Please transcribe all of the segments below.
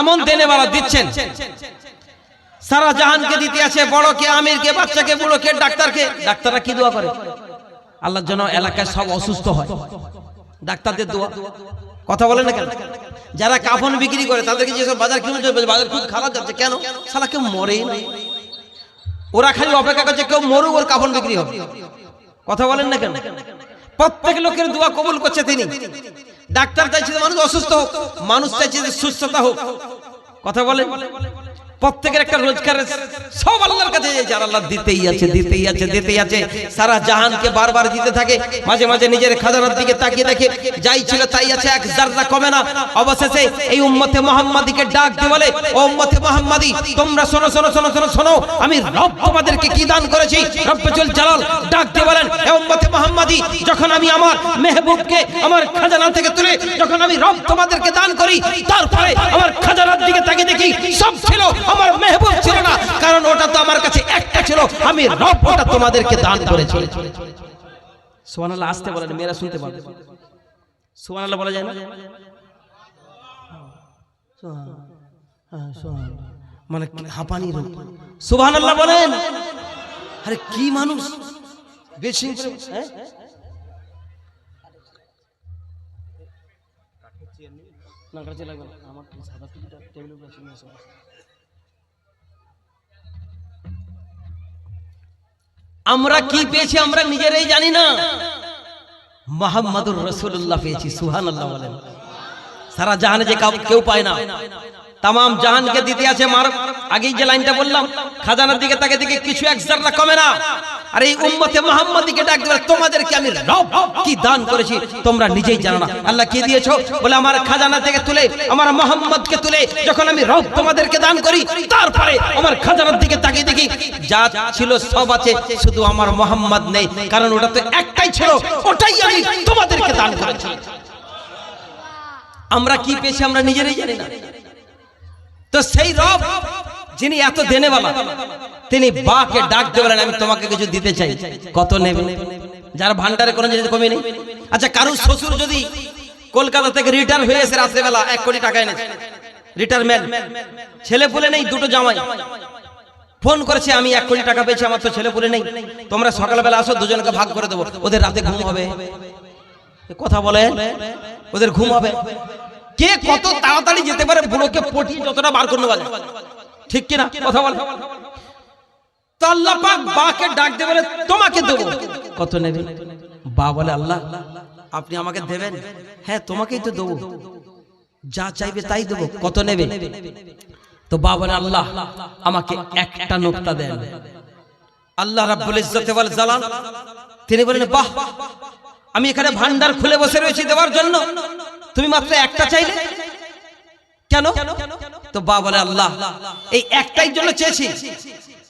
এমন দেনেওয়ালা দিচ্ছেন। সারা জাহানকে দিতে আছে বড়কে, আমিরকে, বাচ্চাকে, বুড়োকে, ডাক্তারকে। ডাক্তাররা কি দোয়া করে? আল্লাহর জন্য এলাকায় সব অসুস্থ হয়। ডাক্তারদের দোয়া। কথা বলে না কেন? যারা কাফন বিক্রি করে, তাদেরকে যেসব বাজার কিনে বাজার খুব খারাপ যাচ্ছে। কেন? সালা কেউ মরেই না। ওরা খালি অপেক্ষা করছে, কেউ মরুক, ওর কাফন বিক্রি হবে। কথা বলেন না কেন? প্রত্যেক লোকের দোয়া কবুল করছে তিনি। ডাক্তার চাইছে মানুষ অসুস্থ হোক মানুষ চাইছে যে সুস্থতা হোক। কথা বলেন? প্রত্যেকের একটা রোজগারের সব আল্লাহর কাছে আর আল্লাহ দিতেই আছে দিতেই আছে দিতেই আছে। সারা জাহানকে বারবার দিতে থাকে, মাঝে মাঝে নিজের খাজানার দিকে তাকিয়ে দেখে, যাই ছিল তাই আছে, এক জাররা কমে না। অবশেষে এই উম্মতে মোহাম্মদীকে ডাক দিয়ে বলে, ও উম্মতে মোহাম্মদী, তোমরা শোনো শোনো শোনো শোনো শোনো, আমি রব তোমাদেরকে কি দান করেছি? রব্বুল জালাল ডাক দিয়ে বলেন, এ উম্মতে মোহাম্মদী, যখন আমি আমার মেহবুবকে, আমার খাজানা থেকে তুলে, যখন আমি রব তোমাদেরকে দান করি, তারপরে আমার খাজানার দিকে তাকিয়ে দেখি সব ছিল আমার মেহবুব ছিল না। কারণ ওটা তো আমার কাছে একটা ছিল। আমি রব ওটা তোমাদেরকে দান করেছি। সুবহানাল্লাহ আসতে বলেন মেয়েরা শুনতে পাবে। সুবহানাল্লাহ বলা যায় না। মানে হাঁপানি রোগ? সুবহানাল্লাহ বলেন। আরে কি মানুষ? বেশি হ্যাঁ? না কাছে লাগবে আমার সাদা টেবিলের উপরে ছিল না, সব। আমরা কি পেয়েছি আমরা নিজেরাই জানি না। মোহাম্মদুর রসুল্লাহ পেয়েছি সুহান আল্লাহ বলেন। সারা জাহানে যে কেউ পায় না। তাম জাহানকে দিতে আছে মার আগেই যে লাইনটা বললাম খাজানার দিকে তাকে দিকে কিছু এক জাররা কমে না। আর এই উম্মতে মোহাম্মদীকে ডাক দিবে তোমাদেরকে আমি রব কি দান করেছি তোমরা নিজেই জানো না। আল্লাহ কি দিয়েছ? বলে আমার খাজানা থেকে তুলে। আমার মোহাম্মদকে তুলে যখন আমি রব তোমাদেরকে দান করি তারপরে আমার খাজানার দিকে তাকিয়ে দেখি যা ছিল সব আছে শুধু আমার মোহাম্মদ নেই কারণ ওটা তো একটাই ছিল ওটাই আমি তোমাদেরকে দান করেছি। আমরা কি পেয়েছি আমরা নিজেরাই জানি না। তো সেই রব যিনি এত দেনেওয়ালা তিনি বাকে ডাক দিয়ে বলেন, আমি তোমাকে কিছু দিতে চাই। কত নেবে? যার ভান্ডারে কোনো জিনিস কমে নেই। আচ্ছা কারুর শ্বশুর যদি কলকাতা থেকে রিটার্ন হয়ে এসে রাত্রেবেলা এক কোটি টাকা এনেছে, রিটায়ারমেন্ট ছেলে পুলে নেই, দুটো জামাই। ফোন করেছে, আমি এক কোটি টাকা পেয়েছি, আমার তো ছেলে পুলে নেই। তোমরা সকালবেলা আসো, দুজনকে ভাগ করে দেবো। ওদের রাতে ঘুম হবে। কথা বলে, ওদের ঘুম হবে। কে কত তাড়াতাড়ি যেতে পারে, বুড়োকে পটিয়ে যতটা বার করতে পারে ঠিক কিনা? কথা বলে আল্লাহ পাক বাকে ডাক দেবে। তোমাকে আপনি আমাকে দেবেন? হ্যাঁ তোমাকেই তো দেবো। যা চাইবে তাই দেবো। কত নেবে? তো বলে, আল্লাহ, আমাকে একটা তিনি বলেন বাহ, আমি এখানে ভান্ডার খুলে বসে রয়েছি দেওয়ার জন্য। তুমি মাত্র একটা চাইলে? কেন? তো বা বলে আল্লাহ এই একটাই জন্য চেয়েছি।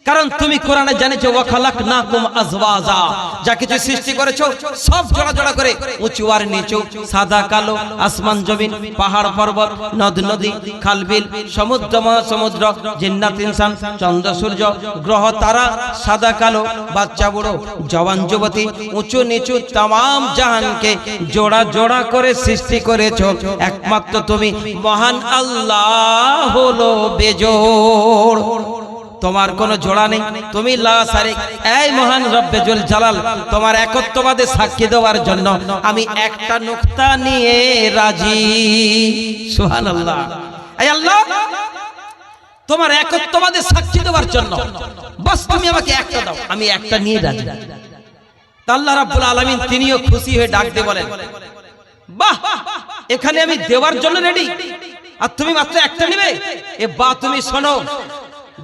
কারণ তুমি কোরআনে জানেছো, ওয়া খালাকনাকুম আজওয়াজা। যা কিছু সৃষ্টি করেছ, সব জোড়া জোড়া করে উঁচু আর নিচু, সাদা, কালো, আসমান, জমিন, পাহাড়, পর্বত, নদ, নদী খালবিল সমুদ্র, মহাসমুদ্র, জিন্নাত, ইনসান, চন্দ্র, সূর্য, গ্রহ, তারা, সাদা, কালো, বাচ্চা, বুড়ো, জওয়ান, যুবতী, উঁচু, নিচু তাম জাহানকে জোড়া জোড়া করে সৃষ্টি করেছ। একমাত্র তুমি মহান আল্লাহ হলো বেজোড়। তোমার কোনো জোড়া নেই। তুমি এই মহান রব্বে জুল জালাল, তোমার একত্ববাদে সাক্ষী দেওয়ার জন্য আমি একটা নুক্তা নিয়ে রাজি। সুবহানাল্লাহ। এই আল্লাহ, তোমার একত্ববাদে সাক্ষী দেওয়ার জন্য। বাস, তুমি আমাকে একটা দাও, আমি একটা নিয়ে রাজি। আল্লাহ রাব্বুল আলামিন তিনিও খুশি হয়ে ডাক দিয়ে বলেন, বাহ, এখানে আমি দেওয়ার জন্য রেডি আর তুমি মাত্র একটা নেবে? এ বা, তুমি শোনো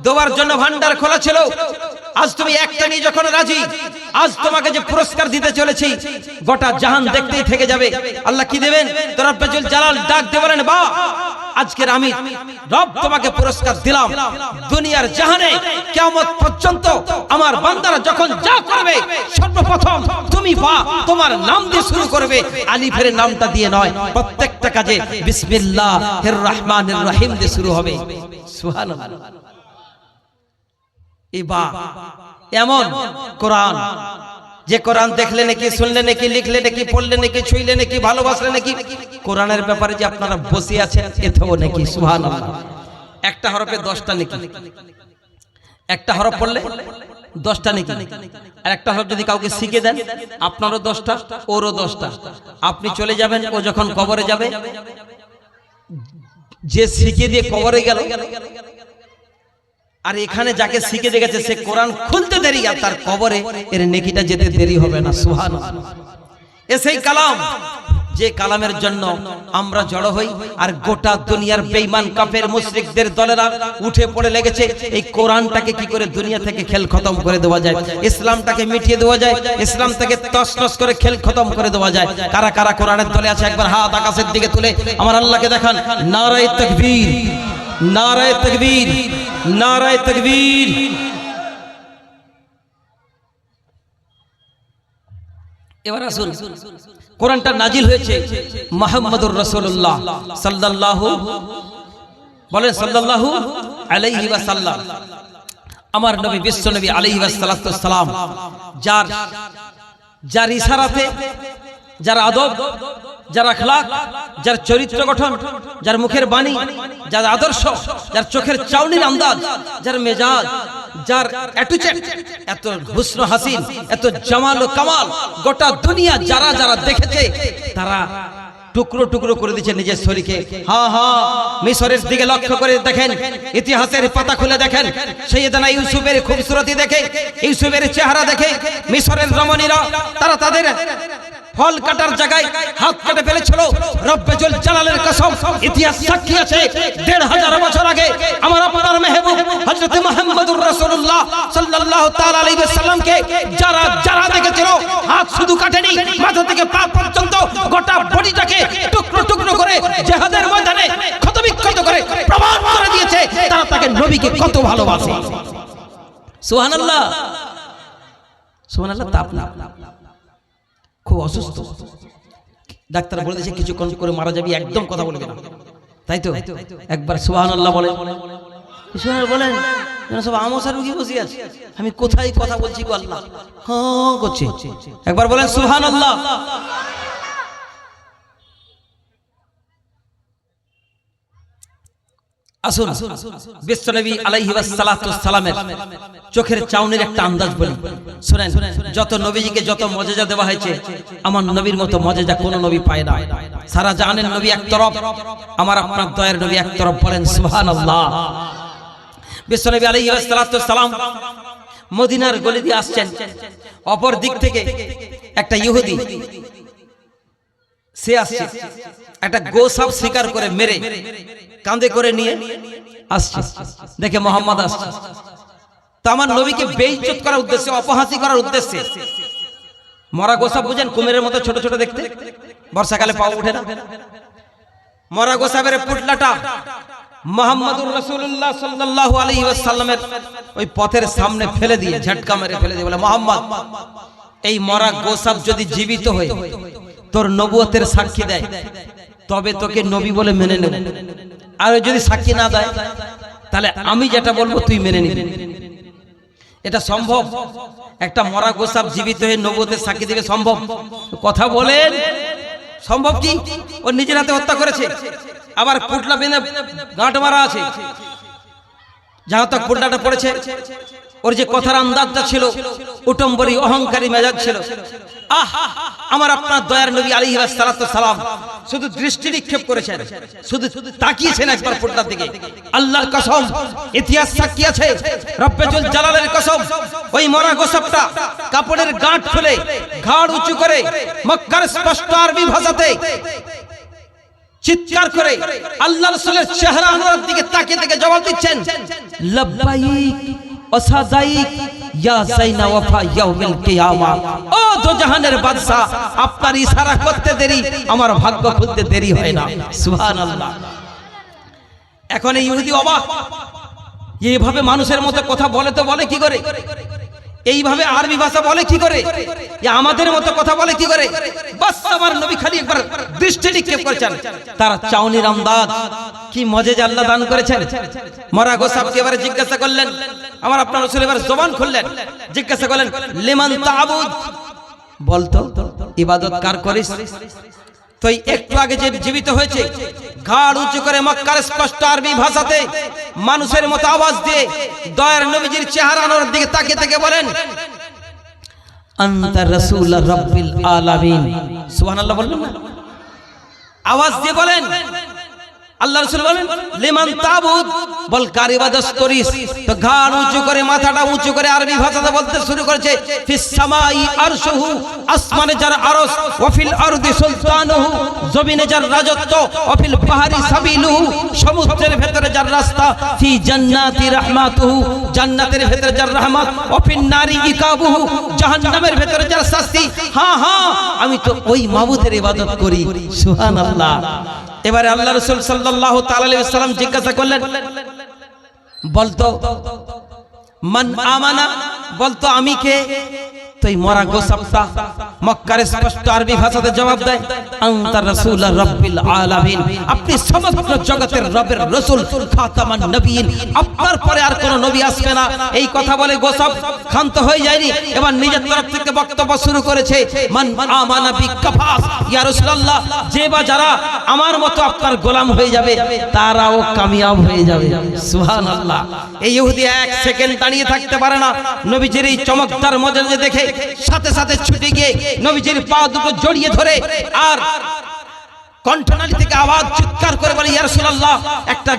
দেওয়ার জন্য ভান্ডার খোলা ছিল। আজ তুমি একটা নিয়ে যখন রাজি, আজ তোমাকে যে পুরস্কার দিতে চলেছি, গোটা জাহান দেখতেই থেকে যাবে। আল্লাহ কি দেবেন? তোর জালাল ডাক দিয়ে বলেন বা আজকের আমি রব তোমাকে পুরস্কার দিলাম। দুনিয়ার জাহানে কিয়ামত পর্যন্ত আমার বান্দারা যখন যা করবে, সর্বপ্রথম তুমি বা তোমার নাম দিয়ে শুরু করবে। আলিফের নামটা দিয়ে নয়, প্রত্যেকটা কাজে বিসমিল্লাহির রহমানির রহিম দিয়ে শুরু হবে। সুবহানাল্লাহ। এই বা এমন কোরআন। যে কোরআন দেখলে নাকি, শুনলে নাকি, লিখলে নাকি, পড়লে নাকি, ছুঁইলে নাকি, ভালোবাসলে নাকি, কোরআনের ব্যাপারে যে আপনারা বসে আছেন এতেও নাকি, সুবহানাল্লাহ। একটা হরফে দশটা নাকি? একটা হরফ পড়লে দশটা নাকি? আর একটা হরফ যদি কাউকে শিখে দেন, আপনারও দশটা, ওরও দশটা। আপনি চলে যাবেন, ও যখন কবরে যাবে, যে শিখে দিয়ে কবরে গেল আর এখানে যাকে শিখে দিয়ে গেছে সে কোরআন খুলতে দেরি আর তার কবরে এর নেকিটা যেতে দেরি হবে না সুহান এ সেই কালাম, যে কালামের জন্য আমরা জড়ো হই আর গোটা দুনিয়ার বেঈমান কাফের মুশরিকদের দলেরা উঠে পড়ে লেগেছে, এই কোরআনটাকে কি করে দুনিয়া থেকে খেল খতম করে দেওয়া যায়, ইসলামটাকে মিটিয়ে দেওয়া যায়, ইসলাম থেকে তসনস করে খেল খতম করে দেওয়া যায়। কারা কারা কোরআনের দলে আছে, একবার হাত আকাশের দিকে তুলে আমার আল্লাহকে দেখান, নারায়ে তাকবীর নারায়ে তাকবীর। নারায়ে তাকবীর। এবার আসুন, কোরআনটা নাজিল হয়েছে মোহাম্মদুর রসুল্লাহ সাল্লাল্লাহু, বলেন সাল্লাল্লাহু আলাইহি ওয়াসাল্লাম। আমার নবী, বিশ্ব নবী আলাইহি সালাম যার যার ইশারাতে যার আদব, যার আখলাক, যার চরিত্র গঠন, যার মুখের বাণী, যার আদর্শ, যার চোখের চাউনির আন্দাজ, যার মেজাজ, যার এত হুসন হাসিন, এত জামাল ও কামাল, গোটা দুনিয়া যারা যারা দেখেছে, তারা টুকরো টুকরো করে দিচ্ছে নিজের শরীরকে। হ্যাঁ হ্যাঁ মিশরের দিকে লক্ষ্য করে দেখেন, ইতিহাসের পাতা খুলে দেখেন, সৈয়দনা ইউসুফের খুবসুরতি দেখে, ইউসুফের চেহারা দেখে, মিশরের রমণীরা, তারা তাদের ফল কাটার জায়গায় হাত কেটে ফেলেছিল। রব্বেজুল জালালের কসম, ইতিহাস সাক্ষী আছে। দেড় হাজার বছর আগে আমার আপনার মেহবুব হযরত মুহাম্মদুর রাসূলুল্লাহ সাল্লাল্লাহু তাআলা আলাইহি ওয়াসাল্লামকে যারা যারা দেখেছিল, হাত শুধু কাটেনি, মাথা থেকে পা পর্যন্ত গোটা বডিটাকে টুকরো টুকরো করে জিহাদের ময়দানে ক্ষতবিক্ষত করে প্রমাণ করে দিয়েছে। তারা তাকে নবীকে কত ভালোবাসে। সুবহানাল্লাহ। সুবহানাল্লাহ তাপ না খুব অসুস্থ। ডাক্তার বলে দিয়েছে, কিছুক্ষণ করে মারা যাবি, একদম কথা বলবে না। তাই তো? একবার সুহান আল্লাহ বলে বলেন সব আমসা রুগী বসে আছে। আমি কোথায় কথা বলছি গো আল্লাহ? হ্যাঁ করছি। একবার বলেন সুহান আল্লাহ আসুন, বিশ্বনবী আলাইহি সালামের চোখের চাউনির একটা আন্দাজ বলি। শুনেন, যত নবীজিকে যত মজেজা দেওয়া হয়েছে, আমার নবীর মতো মজেজা কোনো নবী পায় না। সারা জানেন নবী এক তরফ, আমার আপনার দয়ের নবী এক তরফ বলেন, সুবহানাল্লাহ। বিশ্বনবী আলাইহি সালাম মদিনার গলি দিয়ে আসছেন। অপর দিক থেকে একটা ইহুদি সে আসছে। একটা গোসাপ শিকার করে মেরে কাঁধে করে নিয়ে আসছে। দেখে মোহাম্মদ আসছে। তো আমার নবীকে বেইজ্জত করার উদ্দেশ্যে অপহাসি করার উদ্দেশ্যে। মরা গোসাপ বুঝেন কুমিরের মতো ছোট ছোট দেখতে? বর্ষাকালে পাও উঠে না। মরা গোসাবের পুটলাটা মোহাম্মদুর রাসূলুল্লাহ সাল্লাল্লাহু আলাইহি ওয়াসাল্লামের ওই পথের সামনে ফেলে দিয়ে ঝটকা মেরে ফেলে দিয়ে বলে মোহাম্মদ এই মরা গোসাপ যদি জীবিত হয়ে তোর নবুয়তের সাক্ষী দেয়। তবে তোকে নবী বলে মেনে নেব। আর যদি সাক্ষী না দেয়, তাহলে আমি যেটা বলব তুই মেনে নিবি। এটা সম্ভব? একটা মরা গোসাপ জীবিত হয়ে নবুয়তের সাক্ষী দেবে সম্ভব? কথা বলেন। সম্ভব কি? ও নিজের হাতে হত্যা করেছে। আবার পুটলা বেঁধে গাঁট মারা আছে। যাহা তক পুটলাটা পড়েছে। ওর যে কথার আন্দাজটা ছিল, উটম্বরী অহংকারী মেজাজ ছিল। আহ, আমার আপনার দয়ার নবী সালাতু সালাম শুধু দৃষ্টি নিক্ষেপ করেছেন, শুধু তাকিয়েছেন একবার পুটলার দিকে। আল্লাহর কসম, ইতিহাস সাক্ষী আছে, রব্বেজুল জালালের কসম, ওই মরা গোসবটা কাপড়ের গাঁট খুলে ঘাড় উঁচু করে মক্কার স্পষ্ট আরবি ভাষাতে চিৎকার করে আল্লাহ রসুলের চেহারা দিকে তাকিয়ে থেকে জবাব দিচ্ছেন, লব্বাইক আপনার ইশারা করতে দেরি, আমার ভাগ্য খুলতে দেরি হয় না। সুবহানাল্লাহ। এখন এই ইহুদি অবাক। এইভাবে মানুষের মতো কথা বলে তো বলে কি করে? এইভাবে আরবি ভাষা বলে কি করে? আমাদের মতো কথা বলে কি করে? বাস, আমার নবী খালি একবার দৃষ্টি নিক্ষেপ করেছেন। তার চাউনির আমদাদ, কি মজে আল্লাহ দান করেছেন। মরা গোসাবকে এবারে জিজ্ঞাসা করলেন, আমার আপনার রসুল এবার জবান খুললেন। জিজ্ঞাসা করলেন, লিমান তাবুদ বলতো, ইবাদত কার করিস? তো একটু আগে যে জীবিত হয়েছে, ঘাড় উঁচু করে মক্কার স্পষ্ট আরবি ভাষাতে মানুষের মতো আওয়াজ দিয়ে দয়ার নবীজির চেহারানোর দিকে তাকিয়ে থেকে বলেন, আন্তা রাসূল রব্বিল আলামিন। সুবহানাল্লাহ বললেন না। আওয়াজ দিয়ে বলেন আল্লাহ রসুল বলেন, লিমান তাবুদ বল কারিবাদাস করিস তো ঘাড় উঁচু করে, মাথাটা উঁচু করে আরবি ভাষাতে বলতে শুরু করেছে, ফিস সামাই আরশুহু, আসমানে যার আরশ, ওয়াফিল আরদি সুলতানুহু, জমিনে যার রাজত্ব, ওয়াফিল পাহাড়ি সাবিলুহু, সমুদ্রের ভেতরে যার রাস্তা, ফি জান্নাতি রাহমাতুহু, জান্নাতের ভেতরে যার রহমত, ওয়াফিন নারি ইকাবুহু, জাহান্নামের ভেতরে যার শাস্তি। হ্যাঁ হ্যাঁ আমি তো ওই মাবুদের ইবাদত করি, সুবহানাল্লাহ। এবারে আল্লাহ রসুল সাল্লাহ তালাম জিজ্ঞাসা করলেন, বলতো, মান আমানা? বলতো, আমি কে? তুই মরা গোসাপ্তা মক্কার স্পষ্ট আরবি ভাষাতে জবাব দেয় আনতার রাসূল রাব্বিল আলামিন। আপনি সমগ্র জগতের রবের রাসূল, খাতামান নবীন আপনার পরে আর কোন নবী আসবে না। এই কথা বলে গোসব ক্ষান্ত হয়ে যায়নি। এবার নিজের তরফ থেকে বক্তব্য শুরু করেছে, মান আমানা বিকাফাস। ইয়া রাসূলুল্লাহ, যে বা যারা আমার মতো আপনার গোলাম হয়ে যাবে, তারাও কামিয়াব হয়ে যাবে। সুবহানাল্লাহ। এই ইহুদি এক সেকেন্ড দাঁড়িয়ে থাকতে পারে না। নবীজির এই চমৎকার মজা দেখে, সাথে সাথে ছুটে গিয়ে নবীজির পা দুটো জড়িয়ে ধরে আর কণ্ঠনালী থেকে আওয়াজ চিৎকার করে বলে, ইয়া রাসূলুল্লাহ, একটা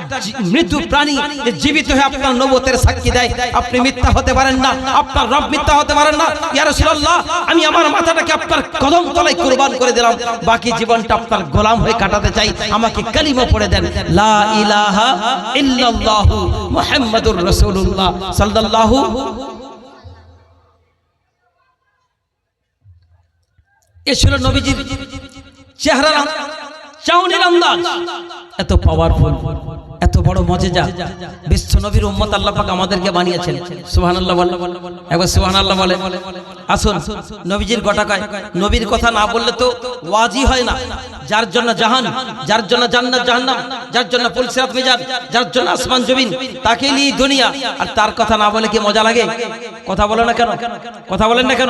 মৃত্যু প্রাণী জীবিত হয়ে আপনার নবুয়তের সাক্ষী দেয়। আপনি মিথ্যা হতে পারেন না, আপনার রব মিথ্যা হতে পারেন না। ইয়া রাসূলুল্লাহ, আমি আমার মাথাটাকে আপনার কদম তলায় কুরবান করে দিলাম। বাকি জীবনটা আপনার গোলাম হয়ে কাটাতে চাই। আমাকে কালিমা পড়ে দেন, লা ইলাহা ইল্লাল্লাহু মুহাম্মাদুর রাসূলুল্লাহ সাল্লাল্লাহু এ ছিল আন- চাউনির আন্দাজ। এত পাওয়ারফুল এত বড় মজেজা। বিশ্ব নবীর উম্মত আল্লাহ পাক আমাদেরকে বানিয়েছেন। সুবহানাল্লাহ বলে। একবার সুবহানাল্লাহ বলে। আসুন, নবীজির গটাকায়, নবীর কথা না বললে তো ওয়াজি হয় না। যার জন্য জাহান, যার জন্য জান্নাত, জাহান্নাম, যার জন্য পুলসিরাত মিজান, যার জন্য আসমান জমিন, তাকে নিয়ে দুনিয়া। আর তার কথা না বলে কি মজা লাগে? কথা বলে না কেন? কথা বলেন না কেন?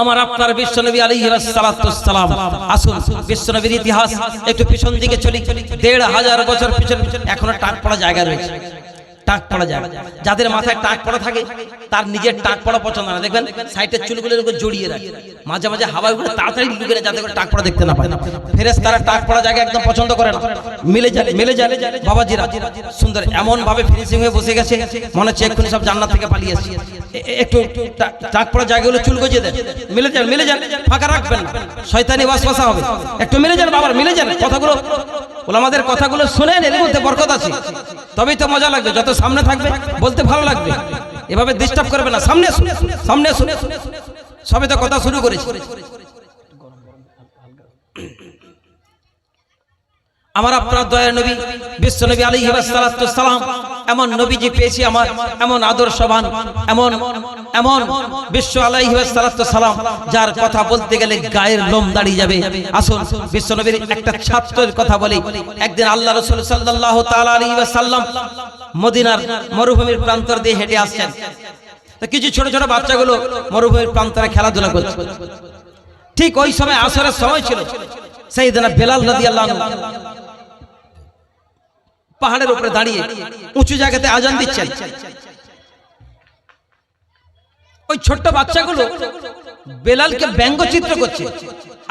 আমার আপনার বিশ্বনবী আলী সালাম। আসুন, বিশ্বনবীর ইতিহাস একটু পিছন দিকে চলি। দেড় হাজার বছর পিছন, এখনও টাক পড়া জায়গা রয়েছে। টাক পড়া জায়গা। যাদের মাথায় টাক পড়া থাকে তার নিজের টাক পড়া পছন্দ না। দেখবেন সাইটের চুলগুলোর উপর জড়িয়ে রাখে। মাঝে মাঝে হাওয়া উঠে তাড়াতাড়ি লুকে যাতে করে টাক পড়া দেখতে না পায়। ফেরেস তারা টাক পড়া জায়গা একদম পছন্দ করে না। মিলে যায় মিলে যায় বাবাজিরা। সুন্দর এমন ভাবে ফিনিশিং হয়ে বসে গেছে, মনে হচ্ছে এক্ষুনি সব জান্নাত থেকে পালিয়ে আসছে একটু টাক পড়া জায়গাগুলো চুল গজিয়ে দেন। মিলে যান মিলে যান, ফাঁকা রাখবেন না। শয়তানি ওয়াসওয়াসা হবে। একটু মিলে যান বাবার, মিলে যান কথাগুলো। ওলামাদের কথাগুলো শুনেন, এর মধ্যে বরকত আছে। তবেই তো মজা লাগবে, যত সামনে থাকবে, বলতে ভালো লাগবে। এভাবে ডিস্টার্ব করবে না। সামনে শুনে সামনে শুনে। সবে তো কথা শুরু করেছি। আমার আপনার দয়ার নবী, বিশ্ব নবী আলী সালাম এমন নবীজি পেয়েছি আমার এমন আদর্শবান এমন এমন বিশ্ব আলাইহি সালাম যার কথা বলতে গেলে গায়ের লোম দাঁড়িয়ে যাবে। আসুন বিশ্ব নবীর একটা ছাত্রের কথা বলি। একদিন আল্লাহ রসুল সাল্লাহ তাআলা আলাইহি সাল্লাম মদিনার মরুভূমির প্রান্তর দিয়ে হেঁটে আসছেন। তো কিছু ছোট ছোট বাচ্চাগুলো মরুভূমির প্রান্তরে খেলাধুলা করছে। ঠিক ওই সময় আসরের সময় ছিল। সেই দিন বেলাল রাদিয়াল্লাহু আনহু পাহাড়ের উপরে দাঁড়িয়ে উঁচু জায়গাতে আজান দিচ্ছেন। ওই ছোট্ট বাচ্চাগুলো বেলালকে ব্যঙ্গচিত্র করছে,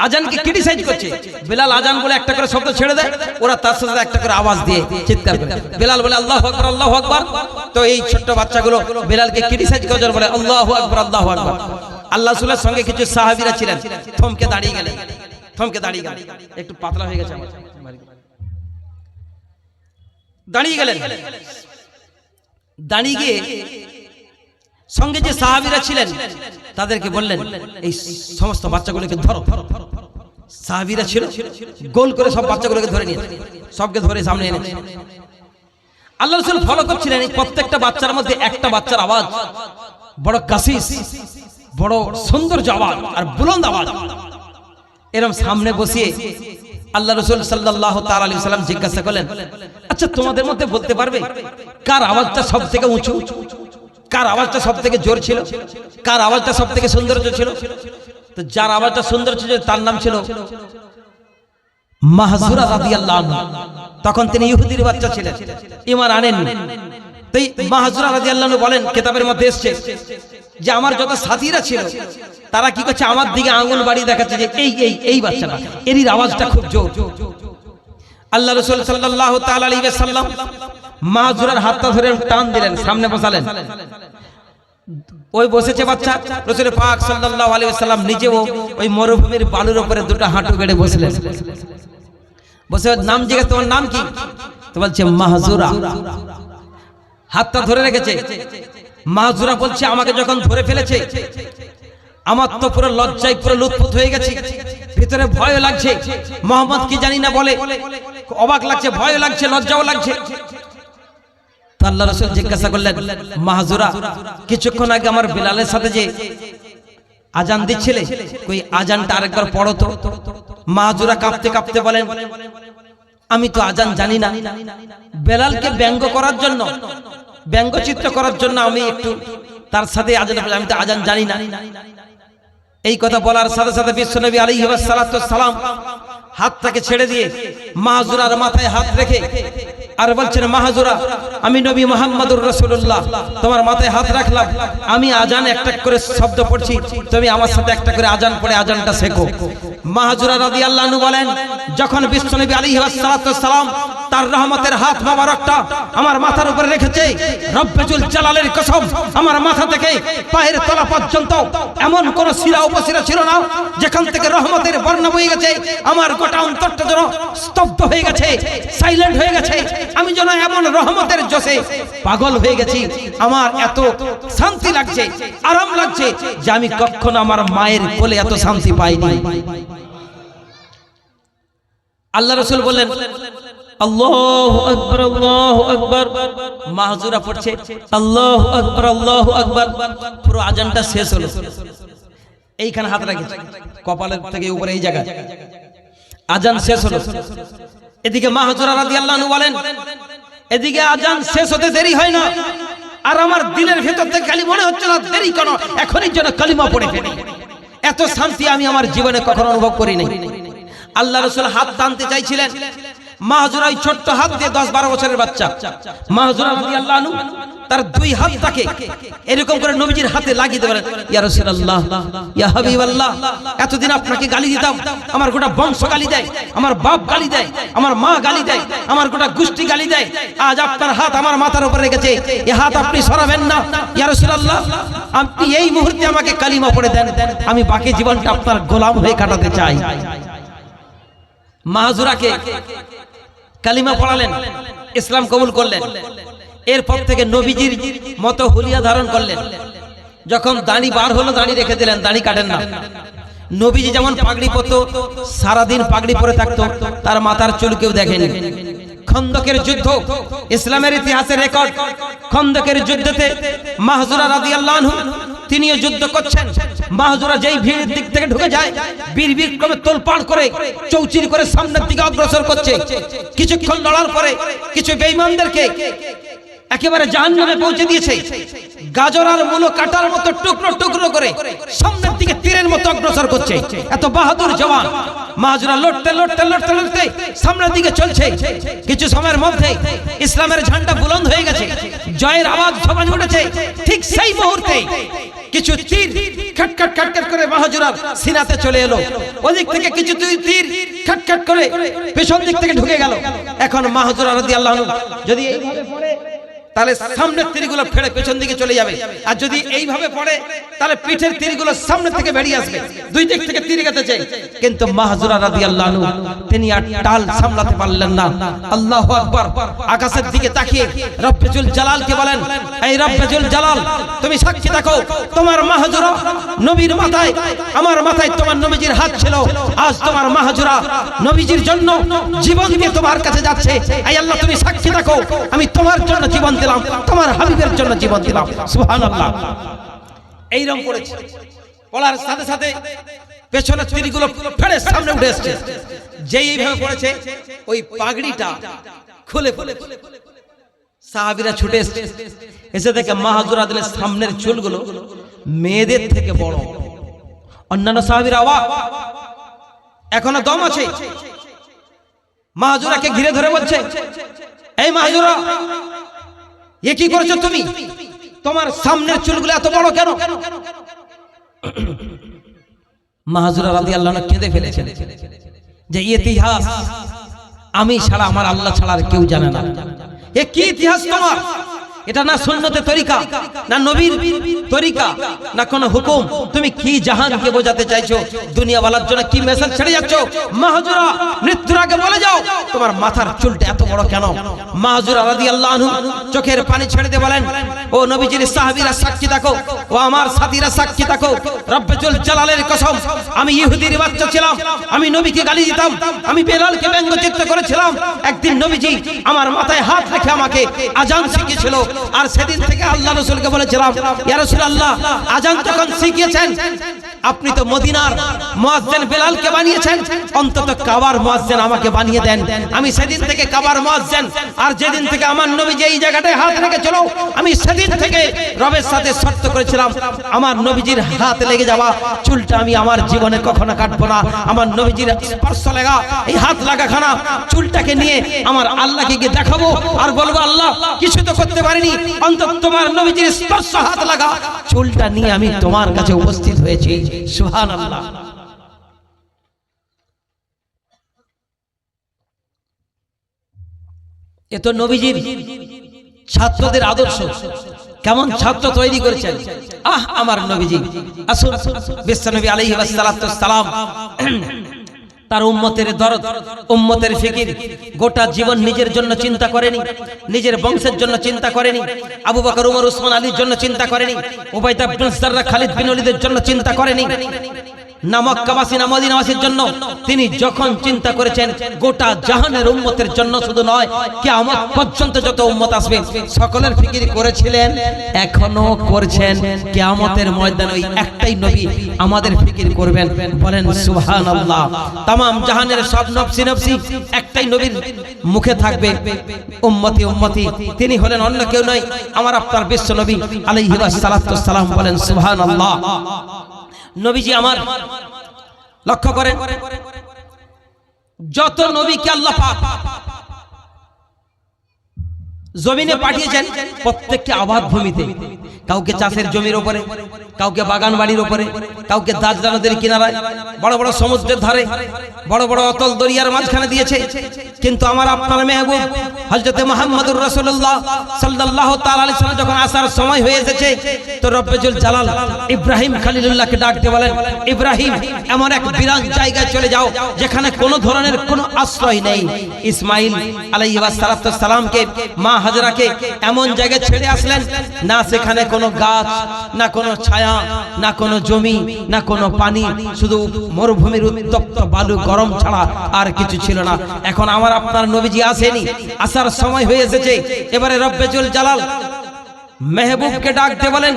আজানকে ক্রিটিসাইজ করছে। বেলাল আজান বলে একটা করে শব্দ ছেড়ে দেয়, ওরা তার সাথে একটা করে আওয়াজ দিয়ে চিৎকার করে। বেলাল বলে, আল্লাহ আকবর আল্লাহ আকবর। তো এই ছোট্ট বাচ্চাগুলো বেলালকে ক্রিটিসাইজ করার বলে, আল্লাহ আকবর আল্লাহ আকবর। আল্লাহ সুলের সঙ্গে কিছু সাহাবীরা ছিলেন, থমকে দাঁড়িয়ে গেলেন, থমকে দাঁড়িয়ে গেলেন। একটু পাতলা হয়ে গেছে আমার। দাঁড়িয়ে গেলেন দাঁড়িয়ে গিয়ে সঙ্গে যে সাহাবিরা ছিলেন তাদেরকে বললেন এই সমস্ত বাচ্চাগুলোকে ধরো সাহাবীরা ছিল গোল করে সব বাচ্চাগুলোকে ধরে নিয়ে সবকে ধরে সামনে এনে আল্লাহ রসুল ফলো করছিলেন প্রত্যেকটা বাচ্চার মধ্যে একটা বাচ্চার আওয়াজ বড় কাশিস বড় সৌন্দর্য আওয়াজ আর বুলন্দ আওয়াজ এরম সামনে বসিয়ে আল্লাহ রসুল সাল্লাহ তার আলী সাল্লাম জিজ্ঞাসা করলেন আচ্ছা তোমাদের মধ্যে বলতে পারবে? কার আওয়াজটা সব থেকে উঁচু? কার আওয়াজটা সব থেকে জোর ছিল? কার আওয়াজটা সব থেকে সৌন্দর্য ছিল? তো যার আওয়াজটা সুন্দর ছিল তার নাম ছিল মাহজুরা রাদিয়াল্লাহু তখন তিনি ইহুদির বাচ্চা ছিলেন ইমান আনেননি। তাই মাহজুরা রাদিয়াল্লাহু আনহু বলেন কিতাবের মধ্যে এসেছে যে আমার যত সাথীরা ছিল তারা কি করছে? আমার দিকে আঙ্গুল বাড়িয়ে দেখাচ্ছে যে এই এই এই বাচ্চাটা এরই আওয়াজটা খুব জোর। আল্লাহ রসুল সাল্লাহ আলী সাল্লাম মাহজুরার হাতটা ধরে টান দিলেন, সামনে বসালেন। ওই বসেছে বাচ্চা, রসুল পাক সাল্লাল্লাহু আলাইহি ওয়াসাল্লাম নিজেও ওই মরুভূমির বালুর উপরে দুটো হাঁটু গেড়ে বসলেন। বসে, নাম জিজ্ঞেস, তোমার নাম কি? তো বলছে, মাহজুরা। হাতটা ধরে রেখেছে। মাহজুরা বলছে, আমাকে যখন ধরে ফেলেছে আমার তো পুরো লজ্জায় পুরো লুৎফুত হয়ে গেছে। ভিতরে ভয় লাগছে। মোহাম্মদ কি জানি না বলে। অবাক লাগছে ভয় লাগছে, লজ্জাও লাগছে। আল্লাহ রসুল জিজ্ঞাসা করলেন, মাহজুরা, কিছুক্ষণ আগে আমার বিলালের সাথে যে আজান দিচ্ছিলে ওই আজানটা আরেকবার পড়ো তো। মাহজুরা কাঁপতে কাঁপতে বলেন, আমি তো আজান জানি না। বেলালকে ব্যঙ্গ করার জন্য, ব্যঙ্গচিত্র করার জন্য আমি একটু তার সাথে আজান আমি তো আজান জানি না। এই কথা বলার সাথে সাথে বিশ্ব বিশ্বনবী আলী সালাম হাতটাকে ছেড়ে দিয়ে মাহাজুরার মাথায় হাত রেখে আর বলছেন, মাহাজুরা, আমি নবী মোহাম্মদুর রসুল্লাহ তোমার মাথায় হাত রাখলাম, আমি আজান একটা করে শব্দ পড়ছি, তুমি আমার সাথে একটা করে আজান পড়ে আজানটা শেখো। মাহাজুরা রাদি আল্লাহ বলেন, যখন বিশ্বনবী আলী সালাম তার রহমতের হাত মোবারকটা আমার মাথার উপরে রেখেছে রব্বেজুল জালালের কসম, আমার মাথা থেকে পায়ের তলা পর্যন্ত এমন কোন শিরা উপশিরা ছিল না, যেখান থেকে রহমতের বর্ণা বয়ে গেছে, আমার গোটা অন্তরটা যেন স্তব্ধ হয়ে গেছে সাইলেন্ট হয়ে গেছে আমি যেন এমন রহমতের জোশে পাগল হয়ে গেছি। আমার এত শান্তি লাগছে, আরাম লাগছে যে আমি কখনো আমার মায়ের কোলে এত শান্তি পাইনি। আল্লাহ রসুল বললেন, আল্লাহ আকবর আকবর। পুরো শেষ হলো। এইখানে উপরে এই জায়গায়। আজান শেষ হলো। এদিকে মাহজুরা রাদি আল্লাহ বলেন, এদিকে আজান শেষ হতে দেরি হয় না। আর আমার দিনের ভেতর থেকে খালি মনে হচ্ছে না, দেরি কেন? এখনই যেন কালিমা পড়ে ফেলি। এত শান্তি আমি আমার জীবনে কখনো অনুভব করিনি আল্লাহ রসুল হাত টানতে চাইছিলেন। মাহজুরা ওই ছোট্ট হাত দিয়ে দশ বারো বছরের বাচ্চা। মাহজুরা আল্লাহ তার দুই হাতটাকে এরকম করে নবীজির হাতে লাগিয়ে দেবেন, ইয়া রাসূলুল্লাহ, ইয়া হাবিবাল্লাহ, এতদিন আপনাকে গালি দিতাম, আমার গোটা বংশ গালি দেয়, আমার বাপ গালি দেয়, আমার মা গালি দেয়, আমার গোটা গোষ্ঠী গালি দেয়, আজ আপনার হাত আমার মাথার উপরে রেখেছে, এ হাত আপনি সরাবেন না, ইয়া রাসূলুল্লাহ, আপনি এই মুহূর্তে আমাকে কালিমা পড়ে দেন, আমি বাকি জীবনটা আপনার গোলাম হয়ে কাটাতে চাই। মাহজুরাকে কালিমা পড়ালেন, ইসলাম কবুল করলেন। এরপর থেকে নবীজির মতো হুলিয়া ধারণ করলেন। যখন দাঁড়ি বার হলো, দাড়ি রেখে দিলেন, দাঁড়ি কাটেন না। নবীজি যেমন পাগড়ি পরতো, সারাদিন পাগড়ি পরে থাকতো, তার মাথার চুল কেউ দেখেনি। খন্দকের যুদ্ধ, ইসলামের ইতিহাসের রেকর্ড। খন্দকের যুদ্ধতে মাহজুরা রাদিয়াল্লাহু আনহু, তিনিও যুদ্ধ করছেন। মাহজুরা যেই ভিড়ের দিক থেকে ঢুকে যায়, বীর বীর ক্রমে তোলপাড় করে, চৌচির করে সামনের দিকে অগ্রসর করছে। কিছুক্ষণ লড়ার পরে কিছু বেঈমানদেরকে একেবারে জাহান্নামে পৌঁছে দিয়েছে। গাজর আর মূলো কাটার মতো টুকরো টুকরো করে সামনের দিকে তীরের মতো অগ্রসর করছে। এত বাহাদুর জওয়ান। মাহাজুরা লড়তে লড়তে লড়তে লড়তে সামনের দিকে চলছে। কিছু সময়ের মধ্যে ইসলামের ঝান্ডা বুলন্দ হয়ে গেছে। জয়ের আওয়াজ সবাই উঠেছে। ঠিক সেই মুহূর্তে কিছু তীর খটখট খটখট করে মাহাজুরার সিনাতে চলে এলো। ওদিক থেকে কিছু তীর খটখট করে পেছন দিক থেকে ঢুকে গেল। এখন মাহাজুরা রাদিয়াল্লাহু যদি এইভাবে পড়ে তাহলে সামনের তীরগুলো ফেড়ে পেছন দিকে চলে যাবে। আর যদি এইভাবে পড়ে, তাহলে পিঠের তীরগুলো সামনে থেকে বেরিয়ে আসবে। দুই দিক থেকে তীর গেতেছে কিন্তু মাহজুরা রাদিয়াল্লাহু তিনি আর টাল সামলাতে পারলেন না। আল্লাহু আকবার, আকাশের দিকে তাকিয়ে রব্বুল জালালকে বলেন, এই রব্বুল জালাল, তুমি সাক্ষী থাকো, তোমার মাহজুরা নবীর মাথায়, আমার মাথায় তোমার নবীজির হাত ছিল। আজ তোমার মাহজুরা নবীজির জন্য জীবন দিয়ে তোমার কাছে যাচ্ছে। এই আল্লাহ, তুমি সাক্ষী থাকো, আমি তোমার জন্য জীবন দিলাম, তোমার হাবিবের জন্য জীবন দিলাম। সুবহানাল্লাহ। এইরকম করেছে। পড়ার সাথে সাথে পেছনের তীরগুলো ফেলে সামনে উঠে এসছে। যেই এইভাবে পড়েছে ওই পাগড়িটা খুলে খুলে সাহাবিরা ছুটে এসছে। এসে দেখে মাহাজুর আদলের সামনের চুলগুলো মেয়েদের থেকে বড়। অন্যান্য সাহাবিরা অবাক। এখনও দম আছে। মাহাজুরাকে ঘিরে ধরে বলছে, এই মাহাজুরা এ কি করেছ তুমি? তোমার সামনের চুলগুলো এত বড় কেন? মাহাজুরা রাদি আল্লাহ কেঁদে ফেলেছেন যে ইতিহাস আমি ছাড়া আমার আল্লাহ ছাড়া আর কেউ জানে না। এ কি ইতিহাস তোমার? এটা না সুন্নতে তরিকা, না নবীর তরিকা, না কোন হুকুম। তুমি কি জাহানকে বোঝাতে চাইছো? দুনিয়াওয়ালার জন্য কি মেসেজ ছেড়ে যাচ্ছ? মাহাজুরা মৃত্যুর আগে বলে যাও। তোমার মাথার চুলটা এত বড় কেন? মাহাজুরা রাদিয়াল্লাহু আনহু চোখের পানি ছেড়ে দিয়ে বলেন, ও নবীজির সাহাবীরা সাক্ষী থাকো, ও আমার সাথীরা সাক্ষী থাকো। রব্বুল জালালের কসম, আমি ইহুদির বাচ্চা ছিলাম আমি নবীকে গালি দিতাম, আমি বেলালকে ব্যঙ্গচিত্র করেছিলাম। একদিন নবীজি আমার মাথায় হাত রেখে আমাকে আজান শিখিয়েছিল, আর সেদিন থেকে আল্লাহ রসুলকে বলেছিলাম, ইয়া রাসূলুল্লাহ, আজান তখন শিখিয়েছেন আপনি তো মদিনার মুয়াজ্জিন বেলালকে বানিয়েছেন। অন্তত কাবার মুয়াজ্জিন আমাকে বানিয়ে দেন। আমি সেদিন থেকে কাবার মুয়াজ্জিন। আর যেদিন থেকে আমার নবী যে এই জায়গাটায় হাত রেখেছিল, আমি সেদিন থেকে রবের সাথে শর্ত করেছিলাম, আমার নবীজির হাত লেগে যাওয়া, চুলটা আমি আমার জীবনে কখনো কাটবো না। আমার নবীজির স্পর্শ লাগা, এই হাত লাগা খানা চুলটাকে নিয়ে আমার আল্লাহকে গিয়ে দেখাবো আর বলব, আল্লাহ, কিছু তো করতে পারিনি। অন্তত তোমার নবীজির স্পর্শ হাত লাগা। চুলটা নিয়ে আমি তোমার কাছে উপস্থিত হয়েছি। এ তো নবীজির ছাত্রদের আদর্শ। কেমন ছাত্র তৈরি করেছেন? আহ, আমার নবীজি। আসুন বিশ্বনবী আলাইহি সালাম। তার উম্মতের দরদ, উম্মতের ফিকির, গোটা জীবন নিজের জন্য চিন্তা করেনি, নিজের বংশের জন্য চিন্তা করেনি, আবু বকর, উমর, উসমান, আলীর জন্য চিন্তা করেনি সাররা খালিদ বিন ওয়ালিদের জন্য চিন্তা করেনি। নামক কাবাসী না জন্য। তিনি যখন চিন্তা করেছেন জাহানের উম্মতের জন্য শুধু নয় কে আসবে, সকলের ফিকির করেছিলেন, এখনও আমাদের ফিকির করবেন, বলেন জাহানের একটাই মুখে থাকবে, উম্মতি উম্মতি। তিনি হলেন অন্য কেউ নয়, আমার আপনার বিশ্ব নবী আলাইহি সালাম, বলেন সুবহানাল্লাহ। নবীজি আমার লক্ষ্য করে যত নবীকে আল্লাহ পাক জমিনে পাঠিয়েছেন প্রত্যেককে আবাদ ভূমিতে। কাউকে চাষের জমির উপরে কাউকে বাগান বাড়ির উপরে কাউকে দাজরা নদীর কিনারায়। বড় বড় সমুদ্রের ধারে বড় বড় অতল দরিয়ার মাঝখানে দিয়েছে। কিন্তু আমার আপনার মেহবুব হজরতে মোহাম্মদুর রসুল্লাহ সাল্লাহ তাআলা সাল্লাম যখন আসার সময় হয়ে এসেছে তো রব্বেজুল জালাল ইব্রাহিম খালিলুল্লাহকে ডাকতে বলেন ইব্রাহিম এমন এক বিরান জায়গায় চলে যাও যেখানে কোনো ধরনের কোনো আশ্রয় নেই। ইসমাইল আলাইহি সালামকে মা হাজরাকে এমন জায়গায় ছেড়ে আসলেন, না সেখানে কোনো গাছ, না কোনো ছায়া, না কোনো জমি, না কোনো পানি, শুধু মরুভূমির উত্তপ্ত বালু গরম ছাড়া আর কিছু ছিল না। এখন আমার আপনার নবীজি আসেনি, আসার সময় হয়ে এসেছে। এবারে রব্বেজুল জালাল মেহবুবকে ডাকতে বলেন,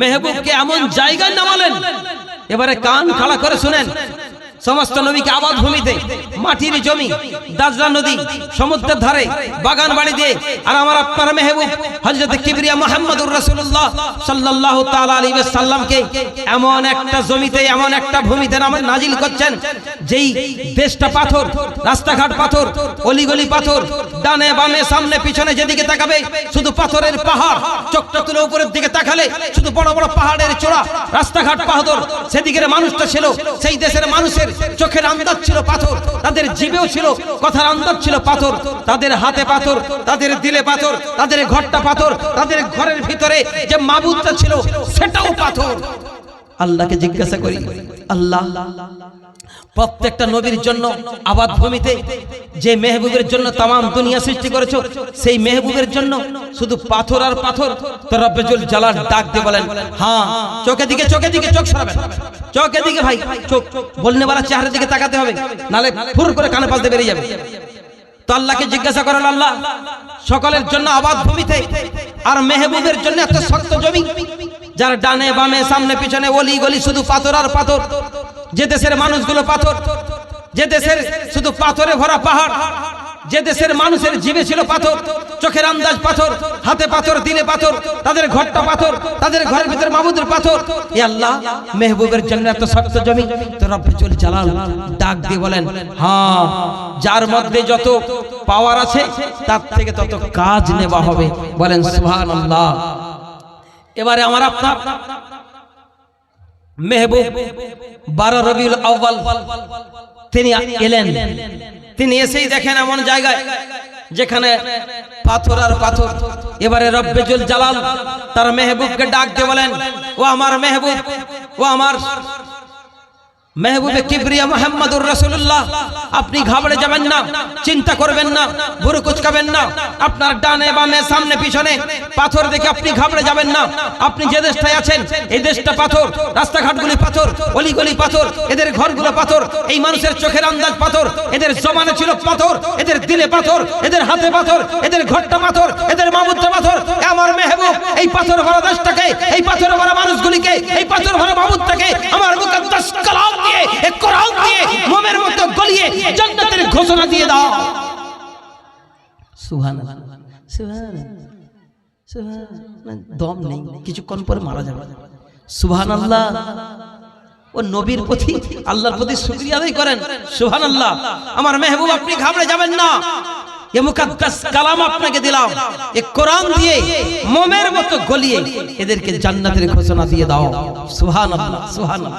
মেহবুবকে এমন জায়গায় নামালেন। এবারে কান খাড়া করে শুনেন সমস্ত নবীকে আবাদ ভূমিতে, মাটির জমি, দাজরা নদী, সমুদ্রের ধারে, বাগান বাড়ি দিয়ে, আর আমার আপনার মেহবুব, হযরত কিবরিয়া মুহাম্মদুর রাসূলুল্লাহ সাল্লাল্লাহু তাআলা আলাইহি সাল্লামকে এমন একটা জমিতে, এমন একটা ভূমিতে নাজিল করছেন, যেই দেশটা পাথর, রাস্তাঘাট পাথর, অলিগলি পাথর, ডানে বামে সামনে পিছনে যেদিকে তাকাবে, শুধু পাথরের পাহাড় চোখটা তুলে উপরের দিকে তাকালে শুধু বড় বড় পাহাড়ের চূড়া, রাস্তাঘাট পাথর, সেদিকের মানুষটা ছিল, সেই দেশের মানুষের চোখের আন্দাজ ছিল পাথর, তাদের জীবেও ছিল কথার আন্দাজ ছিল পাথর, তাদের হাতে পাথর, তাদের দিলে পাথর, তাদের ঘরটা পাথর, তাদের ঘরের ভিতরে যে মাবুদটা ছিল, সেটাও পাথর। আল্লাহকে জিজ্ঞাসা করি, আল্লাহ প্রত্যেকটা নবীর জন্য আবাদ ভূমিতে যে মেহবুবের জন্য তামাম দুনিয়া সৃষ্টি করেছ, সেই মেহবুবের জন্য শুধু পাথর আর পাথর তো জালাল ডাক দিয়ে বলেন হ্যাঁ চোখের দিকে চোখের দিকে চোখ সরাবেন, চোখের দিকে ভাই, চোখ, বলনে वाला চেহারার দিকে তাকাতে হবে, নালে ফুর করে কানে পাশে বেরিয়ে যাবে। তো আল্লাহকে জিজ্ঞাসা করেন, আল্লাহ, সকলের জন্য আবাদ ভূমিতে আর মেহবুবের জন্য এত শক্ত জমি যার ডানে বামে, সামনে, পিছনে, অলি গলি, শুধু পাথর আর পাথর। যে দেশের মানুষগুলো পাথর, যে দেশের শুধু পাথরে ভরা পাহাড়, যে দেশের মানুষের জীবে ছিল পাথর, চোখের আন্দাজ পাথর, হাতে পাথর, দিলে পাথর, তাদের ঘরটা পাথর, তাদের ঘরের ভিতরে মাহবুদের পাথর। এ আল্লাহ, মেহবুবের জন্য এত শক্ত জমি তো রব্বুল জালাল ডাক দিয়ে বলেন হ্যাঁ যার মধ্যে যত পাওয়ার আছে, তার থেকে তত কাজ নেওয়া হবে। বলেন, সুবহানাল্লাহ। এবারে আমার আপনার মেহবুব বারো রবিউল আউ্বাল তিনি এলেন। তিনি এসেই দেখেন এমন জায়গায় যেখানে পাথর আর পাথর। এবারে রব্বেজুল জালাল তার মেহবুবকে ডাক দিয়ে বলেন, ও আমার মেহবুব, ও আমার মেহবুবে কিবরিয়া মোহাম্মদুর রাসূলুল্লাহ। আপনি ঘাবড়ে যাবেন না চিন্তা করবেন না বুড়ো কুচকাবেন না আপনার ডানে বামে সামনে পিছনে পাথর দেখে আপনি ঘাবড়ে যাবেন না। আপনি যে দেশটায় আছেন এই দেশটা পাথর রাস্তাঘাটগুলি পাথর অলিগলি পাথর এদের ঘরগুলো পাথর এই মানুষের চোখের আন্দাজ পাথর এদের জমানে ছিল পাথর এদের দিলে পাথর এদের হাতে পাথর এদের ঘরটা পাথর এদের মামুদটা পাথর আমার মেহবুব এই পাথর ভরা দেশটাকে এই পাথর ভরা মানুষগুলিকে এই পাথর ভরা মামুদটাকে আমার মুকদ্দাস কালাম। দিয়ে এই কোরআন দিয়ে মোমের মতো গলিয়ে জান্নাতের ঘোষণা দিয়ে দাও। দম নেই, কিছুক্ষণ পরে মারা যাবে। ও নবীর প্রতি, আল্লাহর প্রতি আমার মেহবুব, আপনি ঘাবড়ে যাবেন না। এ মুকাদ্দাস কালাম আপনাকে দিলাম। এ কোরআন দিয়ে মোমের মতো গলিয়ে এদেরকে জান্নাতের ঘোষণা দিয়ে দাও। সুবহানাল্লাহ সুবহানাল্লাহ।